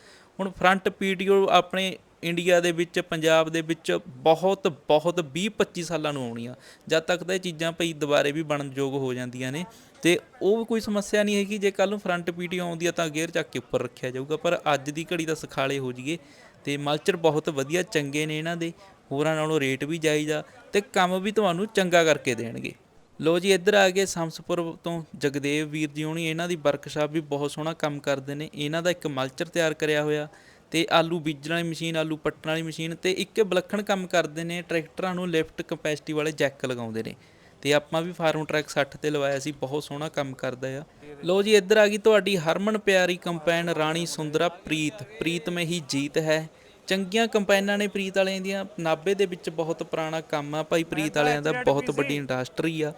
ਹੁਣ ਫਰੰਟ ਪੀਡੀਓ ਆਪਣੇ ਇੰਡੀਆ ਦੇ ਵਿੱਚ, ਪੰਜਾਬ ਦੇ ਵਿੱਚ ਬਹੁਤ ਬਹੁਤ 20 25 ਸਾਲਾਂ ਨੂੰ ਆਉਣੀਆਂ। ਜਦ ਤੱਕ ਤਾਂ ਇਹ ਚੀਜ਼ਾਂ ਭਈ ਦੁਬਾਰੇ ਵੀ ਬਣਨ ਯੋਗ ਹੋ ਜਾਂਦੀਆਂ ਨੇ। ਤੇ ਉਹ ਕੋਈ ਸਮੱਸਿਆ ਨਹੀਂ ਹੈਗੀ, ਜੇ ਕੱਲ ਨੂੰ ਫਰੰਟ ਪੀਡੀਓ ਆਉਂਦੀ ਆ ਤਾਂ ਗੇਅਰ ਚੱਕ ਕੇ ਉੱਪਰ ਰੱਖਿਆ ਜਾਊਗਾ, ਪਰ ਅੱਜ ਦੀ ਘੜੀ ਤਾਂ ਸਖਾਲੇ ਹੋ ਜੀਏ ਤੇ ਮਲਚਰ ਬਹੁਤ ਵਧੀਆ, ਚੰਗੇ ਨੇ ਇਹਨਾਂ ਦੇ। ਹੋਰਾਂ ਨਾਲੋਂ ਰੇਟ ਵੀ ਜਾਇਜ਼ਾ ਤੇ ਕੰਮ ਵੀ ਤੁਹਾਨੂੰ ਚੰਗਾ ਕਰਕੇ ਦੇਣਗੇ। ਲੋ ਜੀ, ਇੱਧਰ ਆ ਗਏ ਸੰਸਪੁਰ ਤੋਂ ਜਗਦੇਵ ਵੀਰ ਜੀ ਹੋਣੀ। ਇਹਨਾਂ ਦੀ ਵਰਕਸ਼ਾਪ ਵੀ ਬਹੁਤ ਸੋਹਣਾ ਕੰਮ ਕਰਦੇ ਨੇ। ਇਹਨਾਂ ਦਾ ਇੱਕ ਮਲਚਰ ਤਿਆਰ ਕਰਿਆ ਹੋਇਆ। ਤੇ ਆਲੂ ਬੀਜਣ ਵਾਲੀ ਮਸ਼ੀਨ ਆਲੂ ਪੱਟਣ ਵਾਲੀ ਮਸ਼ੀਨ ਤੇ ਇੱਕ ਵਿਲੱਖਣ ਕੰਮ ਕਰਦੇ ਨੇ ਟਰੈਕਟਰਾਂ ਨੂੰ ਲਿਫਟ ਕਪੈਸਿਟੀ ਵਾਲੇ ਜੈਕ ਲਗਾਉਂਦੇ ਨੇ। ਤੇ ਆਪਾਂ ਵੀ ਫਾਰਮ ਟਰੈਕ 60 ਤੇ ਲਵਾਇਆ ਸੀ ਬਹੁਤ ਸੋਹਣਾ ਕੰਮ ਕਰਦਾ ਆ। ਲੋ ਜੀ ਇੱਧਰ ਆ ਗਈ ਤੁਹਾਡੀ ਹਰਮਨ ਪਿਆਰੀ ਕੰਪੈਨ ਰਾਣੀ ਸੁੰਦਰਾ ਪ੍ਰੀਤ। ਪ੍ਰੀਤ ਮੇ ਹੀ ਜੀਤ ਹੈ। ਚੰਗੀਆਂ ਕੰਪੈਨਾਂ ਨੇ ਪ੍ਰੀਤ ਵਾਲਿਆਂ ਦੀਆਂ। ਨਾਬੇ ਦੇ ਵਿੱਚ ਬਹੁਤ ਪੁਰਾਣਾ ਕੰਮ ਆ ਭਾਈ ਪ੍ਰੀਤ ਵਾਲਿਆਂ ਦਾ ਬਹੁਤ ਵੱਡੀ ਇੰਡਸਟਰੀ ਆ।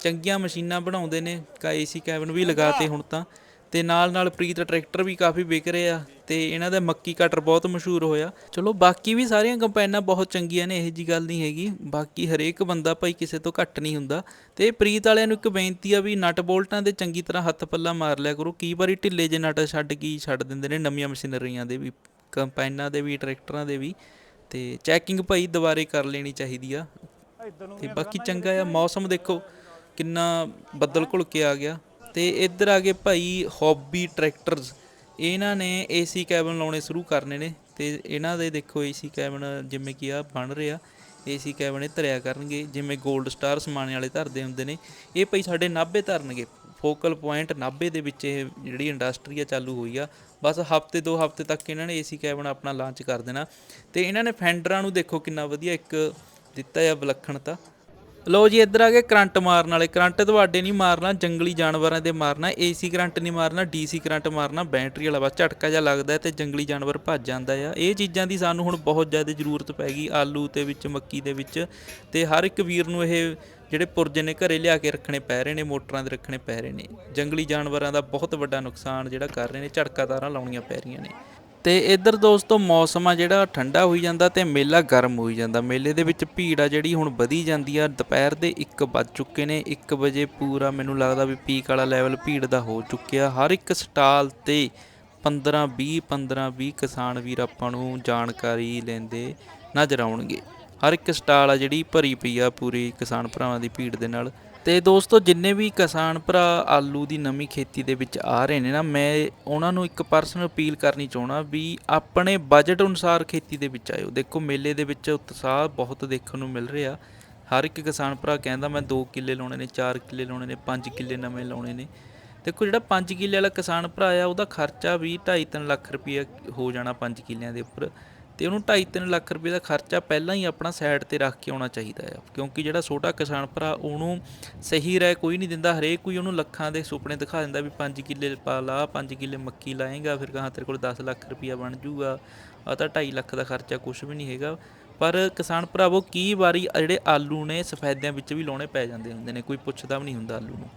ਚੰਗੀਆਂ ਮਸ਼ੀਨਾਂ ਬਣਾਉਂਦੇ ਨੇ ਕਾ ਏਸੀ ਕੈਬਨ ਵੀ ਲਗਾਤੇ ਹੁਣ ਤਾਂ। ਤੇ ਨਾਲ ਨਾਲ ਪ੍ਰੀਤ ਟਰੈਕਟਰ ਵੀ ਕਾਫੀ ਵਿਕ ਰਹੇ ਆ ਤੇ ਇਹਨਾਂ ਦਾ ਮੱਕੀ ਕਟਰ ਬਹੁਤ ਮਸ਼ਹੂਰ ਹੋਇਆ। ਚਲੋ ਬਾਕੀ ਵੀ ਸਾਰੀਆਂ ਕੰਪੈਨਾਂ ਬਹੁਤ ਚੰਗੀਆਂ ਨੇ, ਇਹੋ ਜੀ ਗੱਲ ਨਹੀਂ ਹੈਗੀ। ਬਾਕੀ ਹਰੇਕ ਬੰਦਾ ਭਾਈ ਕਿਸੇ ਤੋਂ ਘੱਟ ਨਹੀਂ ਹੁੰਦਾ। ਤੇ ਪ੍ਰੀਤ ਵਾਲਿਆਂ ਨੂੰ ਇੱਕ ਬੇਨਤੀ ਆ ਵੀ ਨਟ ਬੋਲਟਾਂ ਦੇ ਚੰਗੀ ਤਰ੍ਹਾਂ ਹੱਥ ਪੱਲਾ ਮਾਰ ਲਿਆ ਕਰੋ। ਕਈ ਵਾਰੀ ਢਿੱਲੇ ਜੇ ਨਟ ਛੱਡ ਕੇ ਛੱਡ ਦਿੰਦੇ ਨੇ ਨਵੀਆਂ ਮਸ਼ੀਨਰੀਆਂ ਦੇ ਵੀ ਕੰਪੈਨਾਂ ਦੇ ਵੀ, ਟਰੈਕਟਰਾਂ ਦੇ ਵੀ। ਤੇ ਚੈਕਿੰਗ ਭਾਈ ਦੁਬਾਰੇ ਕਰ ਲੈਣੀ ਚਾਹੀਦੀ ਆ। ਤੇ ਬਾਕੀ ਚੰਗਾ ਆ, ਮੌਸਮ ਦੇਖੋ ਕਿੰਨਾ ਬੱਦਲ ਘੁਲ ਕੇ ਆ ਗਿਆ। ਤੇ ਇੱਧਰ ਆ ਗਏ ਭਾਈ ਹੌਬੀ ਟਰੈਕਟਰਸ ਇਹਨਾਂ ਨੇ ਏਸੀ ਕੈਬਨ ਲਾਉਣੇ ਸ਼ੁਰੂ ਕਰਨੇ ਨੇ ਤੇ ਇਹਨਾਂ ਦੇ ਦੇਖੋ ਏਸੀ ਕੈਬਨ ਜਿਵੇਂ ਕਿ ਆ ਬਣ ਰਿਹਾ ਏਸੀ ਕੈਬਨ ਇਹ ਧਰਿਆ ਕਰਨਗੇ, ਜਿਵੇਂ 골ਡ ਸਟਾਰ ਸਮਾਣੇ ਵਾਲੇ ਧਰਦੇ ਹੁੰਦੇ ਨੇ। ਇਹ ਭਾਈ ਸਾਡੇ ਨਾਭੇ ਧਰਨਗੇ ਫੋਕਲ ਪੁਆਇੰਟ ਨਾਭੇ ਦੇ ਵਿੱਚ ਇਹ ਜਿਹੜੀ ਇੰਡਸਟਰੀ ਆ ਚਾਲੂ ਹੋਈ ਆ। ਬਸ ਹਫ਼ਤੇ ਦੋ ਹਫ਼ਤੇ ਤੱਕ ਇਹਨਾਂ ਨੇ ਏਸੀ ਕੈਬਨ ਆਪਣਾ ਲਾਂਚ ਕਰ ਦੇਣਾ। ਤੇ ਇਹਨਾਂ ਨੇ ਫੈਂਡਰਾਂ ਨੂੰ ਦੇਖੋ ਕਿੰਨਾ ਵਧੀਆ ਇੱਕ ਦਿੱਤਾ ਆ ਵਿਲੱਖਣਤਾ। ਲੋ ਜੀ, ਇੱਧਰ ਆ ਗਏ ਕਰੰਟ ਮਾਰਨ ਵਾਲੇ। ਕਰੰਟ ਤੁਹਾਡੇ ਨਹੀਂ ਮਾਰਨਾ, ਜੰਗਲੀ ਜਾਨਵਰਾਂ ਦੇ ਮਾਰਨਾ, ਏਸੀ ਕਰੰਟ ਨਹੀਂ ਮਾਰਨਾ, ਡੀਸੀ ਕਰੰਟ ਮਾਰਨਾ, ਬੈਟਰੀ ਵਾਲਾ ਬਸ ਝਟਕਾ ਜਿਹਾ ਲੱਗਦਾ ਹੈ ਤੇ ਜੰਗਲੀ ਜਾਨਵਰ ਭੱਜ ਜਾਂਦਾ ਆ। ਇਹ ਚੀਜ਼ਾਂ ਦੀ ਸਾਨੂੰ ਹੁਣ ਬਹੁਤ ਜ਼ਿਆਦਾ ਜ਼ਰੂਰਤ ਪੈ ਗਈ ਆਲੂ ਤੇ ਵਿੱਚ, ਮੱਕੀ ਦੇ ਵਿੱਚ ਤੇ ਹਰ ਇੱਕ ਵੀਰ ਨੂੰ ਇਹ ਜਿਹੜੇ ਪੁਰਜੇ ਨੇ ਘਰੇ ਲਿਆ ਕੇ ਰੱਖਣੇ ਪੈ ਰਹੇ ਨੇ, ਮੋਟਰਾਂ ਦੇ ਰੱਖਣੇ ਪੈ ਰਹੇ ਨੇ। ਜੰਗਲੀ ਜਾਨਵਰਾਂ ਦਾ ਬਹੁਤ ਵੱਡਾ ਨੁਕਸਾਨ ਜਿਹੜਾ ਕਰ ਰਹੇ ਨੇ ਝਟਕਾ ਤਾਰਾਂ ਲਾਉਣੀਆਂ ਪੈ ਰਹੀਆਂ ਨੇ। ਤੇ ਇੱਧਰ ਦੋਸਤੋ ਮੌਸਮ ਆ ਜਿਹੜਾ ਠੰਡਾ ਹੋਈ ਜਾਂਦਾ ਤੇ ਮੇਲਾ ਗਰਮ ਹੋਈ ਜਾਂਦਾ। ਮੇਲੇ ਦੇ ਵਿੱਚ ਭੀੜ ਆ ਜਿਹੜੀ ਹੁਣ ਵਧੀ ਜਾਂਦੀ ਆ। ਦੁਪਹਿਰ ਦੇ 1 ਵੱਜ ਚੁੱਕੇ ਨੇ 1 ਵਜੇ ਪੂਰਾ ਮੈਨੂੰ ਲੱਗਦਾ ਵੀ ਪੀਕ ਵਾਲਾ ਲੈਵਲ ਭੀੜ ਦਾ ਹੋ ਚੁੱਕਿਆ। ਹਰ ਇੱਕ ਸਟਾਲ ਤੇ 15 20 15 20 ਕਿਸਾਨ ਵੀਰ ਆਪਾਂ ਨੂੰ ਜਾਣਕਾਰੀ ਲੈਂਦੇ ਨਜ਼ਰ ਆਉਣਗੇ। ਹਰ ਇੱਕ ਸਟਾਲ ਆ ਜਿਹੜੀ ਭਰੀ ਪਈ ਆ ਪੂਰੀ ਕਿਸਾਨ ਭਰਾਵਾਂ ਦੀ ਭੀੜ ਦੇ ਨਾਲ। ਤੇ ਦੋਸਤੋ, ਜਿੰਨੇ ਵੀ ਕਿਸਾਨ ਭਰਾ ਆਲੂ ਦੀ ਨਵੀਂ ਖੇਤੀ ਦੇ ਵਿੱਚ ਆ ਰਹੇ ਨੇ ਨਾ, ਮੈਂ ਉਹਨਾਂ ਨੂੰ ਇੱਕ ਪਰਸਨਲ ਅਪੀਲ ਕਰਨੀ ਚਾਹਣਾ ਵੀ ਆਪਣੇ ਬਜਟ ਅਨੁਸਾਰ ਖੇਤੀ ਦੇ ਵਿੱਚ ਆਇਓ। ਦੇਖੋ, ਮੇਲੇ ਦੇ ਵਿੱਚ ਉਤਸ਼ਾਹ ਬਹੁਤ ਦੇਖਣ ਨੂੰ ਮਿਲ ਰਿਹਾ। ਹਰ ਇੱਕ ਕਿਸਾਨ ਭਰਾ ਕਹਿੰਦਾ, ਮੈਂ 2 ਕਿੱਲੇ ਲਾਉਣੇ ਨੇ 4 ਕਿੱਲੇ ਲਾਉਣੇ ਨੇ 5 ਕਿੱਲੇ ਨਵੇਂ ਲਾਉਣੇ ਨੇ। ਦੇਖੋ, ਜਿਹੜਾ 5 ਕਿੱਲੇ ਵਾਲਾ ਕਿਸਾਨ ਭਰਾ ਆ, ਉਹਦਾ ਖਰਚਾ ਵੀ 2.5 ਲੱਖ ਰੁਪਏ ਹੋ ਜਾਣਾ 5 ਕਿੱਲਿਆਂ ਦੇ ਉੱਪਰ। ਤੇ ਉਹਨੂੰ 2.5 ਲੱਖ ਰੁਪਏ ਦਾ ਖਰਚਾ ਪਹਿਲਾਂ ਹੀ ਆਪਣਾ ਸਾਈਡ ਤੇ ਰੱਖ ਕੇ ਆਉਣਾ ਚਾਹੀਦਾ ਆ। ਕਿਉਂਕਿ ਜਿਹੜਾ ਛੋਟਾ ਕਿਸਾਨ ਭਰਾ ਉਹਨੂੰ ਸਹੀ ਰਾਏ ਕੋਈ ਨਹੀਂ ਦਿੰਦਾ, ਹਰੇਕ ਕੋਈ ਉਹਨੂੰ ਲੱਖਾਂ ਦੇ ਸੁਪਨੇ ਦਿਖਾ ਦਿੰਦਾ ਵੀ 5 ਕਿੱਲੇ ਪਾ ਲਾ 5 ਕਿੱਲੇ ਮੱਕੀ ਲਾਏਗਾ, ਫਿਰ ਕਹਾਂ ਤੇਰੇ ਕੋਲ 10 ਲੱਖ ਰੁਪਇਆ ਬਣ ਜੂਗਾ ਆ ਤਾਂ 2.5 ਲੱਖ ਦਾ ਖਰਚਾ ਕੁਝ ਵੀ ਨਹੀਂ ਹੈਗਾ। ਪਰ ਕਿਸਾਨ ਭਰਾਵੋ ਕੀ ਵਾਰੀ ਜਿਹੜੇ ਆਲੂ ਨੇ ਸਫੈਦਿਆਂ ਵਿੱਚ ਵੀ ਲਾਉਣੇ ਪੈ ਜਾਂਦੇ ਹੁੰਦੇ ਨੇ, ਕੋਈ ਪੁੱਛਦਾ ਵੀ ਨਹੀਂ ਹੁੰਦਾ ਆਲੂ ਨੂੰ।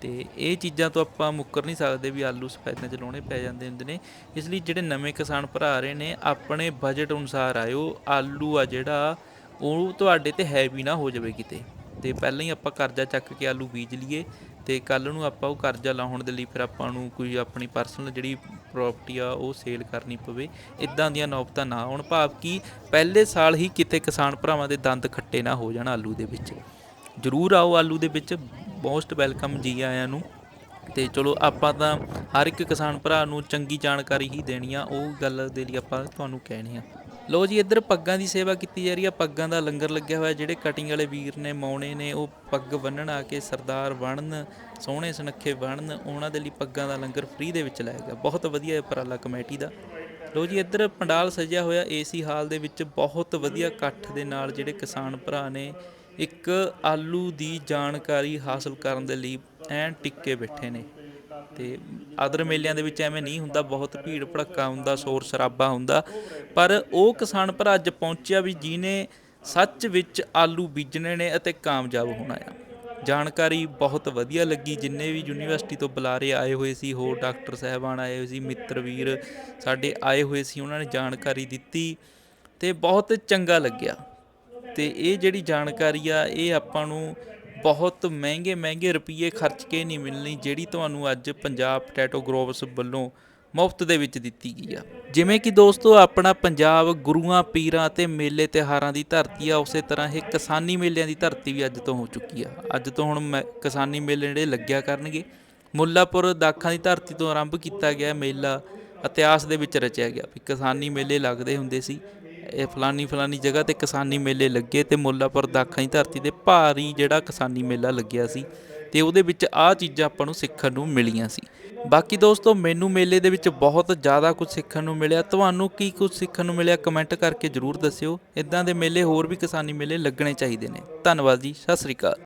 ਤੇ ਇਹ ਚੀਜ਼ਾਂ ਤੋਂ ਆਪਾਂ ਮੁੱਕਰ ਨਹੀਂ ਸਕਦੇ ਵੀ ਆਲੂ ਸਫੈਦਿਆਂ 'ਚ ਲਾਉਣੇ ਪੈ ਜਾਂਦੇ ਹੁੰਦੇ ਨੇ। ਇਸ ਲਈ ਜਿਹੜੇ ਨਵੇਂ ਕਿਸਾਨ ਭਰਾ ਆ ਰਹੇ ਨੇ, ਆਪਣੇ ਬਜਟ ਅਨੁਸਾਰ ਆਇਓ। ਆਲੂ ਆ ਜਿਹੜਾ, ਉਹ ਤੁਹਾਡੇ ਤੇ ਹੈਵੀ ਨਾ ਹੋ ਜਾਵੇ ਕਿਤੇ। ਤੇ ਪਹਿਲਾਂ ਹੀ ਆਪਾਂ ਕਰਜ਼ਾ ਚੱਕ ਕੇ ਆਲੂ ਬੀਜ ਲਈਏ ਤੇ ਕੱਲ ਨੂੰ ਆਪਾਂ ਉਹ ਕਰਜ਼ਾ ਲਾਉਣ ਦੇ ਲਈ ਫਿਰ ਆਪਾਂ ਨੂੰ ਕੋਈ ਆਪਣੀ ਪਰਸਨਲ ਜਿਹੜੀ ਪ੍ਰਾਪਰਟੀ ਆ, ਉਹ ਸੇਲ ਕਰਨੀ ਪਵੇ। ਇਦਾਂ ਦੀਆਂ ਨੌਬਤਾਂ ਨਾ ਆਉਣ, ਭਾਵ ਕਿ ਪਹਿਲੇ ਸਾਲ ਹੀ ਕਿਤੇ ਕਿਸਾਨ ਭਰਾਵਾਂ ਦੇ ਦੰਦ ਖੱਟੇ ਨਾ ਹੋ ਜਾਣ ਆਲੂ ਦੇ ਵਿੱਚ। ਜ਼ਰੂਰ ਆਓ ਆਲੂ ਦੇ ਵਿੱਚ ਮੋਸਟ ਵੈਲਕਮ ਜੀ ਆਇਆਂ ਨੂੰ। ਤੇ ਚਲੋ ਆਪਾਂ ਤਾਂ ਹਰ ਇੱਕ ਕਿਸਾਨ ਭਰਾ ਨੂੰ ਚੰਗੀ ਜਾਣਕਾਰੀ ਹੀ ਦੇਣੀ ਆ, ਉਹ ਗੱਲ ਦੇ ਲਈ ਆਪਾਂ ਤੁਹਾਨੂੰ ਕਹਿਣੀ ਆ। ਲੋ ਜੀ, ਇੱਧਰ ਪੱਗਾਂ ਦੀ ਸੇਵਾ ਕੀਤੀ ਜਾ ਰਹੀ ਆ। ਪੱਗਾਂ ਦਾ ਲੰਗਰ ਲੱਗਿਆ ਹੋਇਆ, ਜਿਹੜੇ ਕਟਿੰਗ ਵਾਲੇ ਵੀਰ ਨੇ, ਮੌਣੇ ਨੇ, ਉਹ ਪੱਗ ਬੰਨਣ ਆ ਕੇ ਸਰਦਾਰ ਬਣਨ, ਸੋਹਣੇ ਸੁਨੱਖੇ ਬਣਨ, ਉਹਨਾਂ ਦੇ ਲਈ ਪੱਗਾਂ ਦਾ ਲੰਗਰ ਫ੍ਰੀ ਦੇ ਵਿੱਚ ਲਾਇਆ ਗਿਆ। ਬਹੁਤ ਵਧੀਆ ਉਪਰਾਲਾ ਕਮੇਟੀ ਦਾ। ਲੋ ਜੀ, ਇੱਧਰ ਪੰਡਾਲ ਸਜਿਆ ਹੋਇਆ ਏਸੀ ਹਾਲ ਦੇ ਵਿੱਚ ਬਹੁਤ ਵਧੀਆ ਇਕੱਠ ਦੇ ਨਾਲ ਜਿਹੜੇ ਕਿਸਾਨ ਭਰਾ ਨੇ ਇੱਕ ਆਲੂ ਦੀ ਜਾਣਕਾਰੀ ਹਾਸਲ ਕਰਨ ਦੇ ਲਈ ਐਨ ਟਿੱਕੇ ਬੈਠੇ ਨੇ। ਤੇ ਆਦਰ ਮੇਲਿਆਂ ਦੇ ਵਿੱਚ ਐਵੇਂ ਨਹੀਂ ਹੁੰਦਾ, ਬਹੁਤ ਭੀੜ ਭੜੱਕਾ ਹੁੰਦਾ, ਸ਼ੋਰ ਸ਼ਰਾਬਾ ਹੁੰਦਾ। ਪਰ ਉਹ ਕਿਸਾਨ ਭਰਾ ਅੱਜ ਪਹੁੰਚਿਆ ਵੀ ਜਿਹਨੇ ਸੱਚ ਵਿੱਚ ਆਲੂ ਬੀਜਣੇ ਨੇ ਅਤੇ ਕਾਮਯਾਬ ਹੋਣਾ ਆ। ਜਾਣਕਾਰੀ ਬਹੁਤ ਵਧੀਆ ਲੱਗੀ। ਜਿੰਨੇ ਵੀ ਯੂਨੀਵਰਸਿਟੀ ਤੋਂ ਬੁਲਾਰੇ ਆਏ ਹੋਏ ਸੀ, ਹੋਰ ਡਾਕਟਰ ਸਾਹਿਬਾਨ ਆਏ ਹੋਏ ਸੀ, ਮਿੱਤਰ ਵੀਰ ਸਾਡੇ ਆਏ ਹੋਏ ਸੀ, ਉਹਨਾਂ ਨੇ ਜਾਣਕਾਰੀ ਦਿੱਤੀ ਤੇ ਬਹੁਤ ਚੰਗਾ ਲੱਗਿਆ। ਤੇ ਇਹ ਜਿਹੜੀ ਜਾਣਕਾਰੀ ਆ, ਇਹ ਆਪਾਂ ਨੂੰ ਬਹੁਤ ਮਹਿੰਗੇ ਮਹਿੰਗੇ ਰੁਪਏ ਖਰਚ ਕੇ ਨਹੀਂ ਮਿਲਣੀ, ਜਿਹੜੀ ਤੁਹਾਨੂੰ ਅੱਜ ਪੰਜਾਬ ਪੋਟੈਟੋ ਗਰੋਵਰਸ ਵੱਲੋਂ ਮੁਫਤ ਦੇ ਵਿੱਚ ਦਿੱਤੀ ਗਈ ਆ। ਜਿਵੇਂ ਕਿ ਦੋਸਤੋ, ਆਪਣਾ ਪੰਜਾਬ ਗੁਰੂਆਂ, ਪੀਰਾਂ ਅਤੇ ਮੇਲੇ ਤਿਉਹਾਰਾਂ ਦੀ ਧਰਤੀ ਆ, ਉਸੇ ਤਰ੍ਹਾਂ ਇਹ ਕਿਸਾਨੀ ਮੇਲਿਆਂ ਦੀ ਧਰਤੀ ਵੀ ਅੱਜ ਤੋਂ ਹੋ ਚੁੱਕੀ ਆ। ਅੱਜ ਤੋਂ ਹੁਣ ਮੈਂ- ਕਿਸਾਨੀ ਮੇਲੇ ਜਿਹੜੇ ਲੱਗਿਆ ਕਰਨਗੇ। ਮੁੱਲਾਪੁਰ ਦਾਖਾਂ ਦੀ ਧਰਤੀ ਤੋਂ ਆਰੰਭ ਕੀਤਾ ਗਿਆ ਮੇਲਾ, ਇਤਿਹਾਸ ਦੇ ਵਿੱਚ ਰਚਿਆ ਗਿਆ ਵੀ ਕਿਸਾਨੀ ਮੇਲੇ ਲੱਗਦੇ ਹੁੰਦੇ ਸੀ। ਇਹ ਫਲਾਨੀ ਫਲਾਨੀ ਜਗ੍ਹਾ ਤੇ ਕਿਸਾਨੀ ਮੇਲੇ ਲੱਗੇ ਤੇ ਮੁੱਲਾਪੁਰ ਦਾਖਾਂ ਦੀ ਧਰਤੀ ਤੇ ਭਾਰੀ ਜਿਹੜਾ ਕਿਸਾਨੀ ਮੇਲਾ ਲੱਗਿਆ ਸੀ ਤੇ ਉਹਦੇ ਵਿੱਚ ਆਹ ਚੀਜ਼ਾਂ ਆਪਾਂ ਨੂੰ ਸਿੱਖਣ ਨੂੰ ਮਿਲੀਆਂ ਸੀ। ਬਾਕੀ ਦੋਸਤੋ, ਮੈਨੂੰ ਮੇਲੇ ਦੇ ਵਿੱਚ ਬਹੁਤ ਜ਼ਿਆਦਾ ਕੁਝ ਸਿੱਖਣ ਨੂੰ ਮਿਲਿਆ। ਤੁਹਾਨੂੰ ਕੀ ਕੁਝ ਸਿੱਖਣ ਨੂੰ ਮਿਲਿਆ ਕਮੈਂਟ ਕਰਕੇ ਜਰੂਰ ਦੱਸਿਓ। ਇਦਾਂ ਦੇ ਮੇਲੇ ਹੋਰ ਵੀ ਕਿਸਾਨੀ ਮੇਲੇ ਲੱਗਣੇ ਚਾਹੀਦੇ ਨੇ। ਧੰਨਵਾਦ ਜੀ, ਸਤਿ ਸ੍ਰੀ ਅਕਾਲ।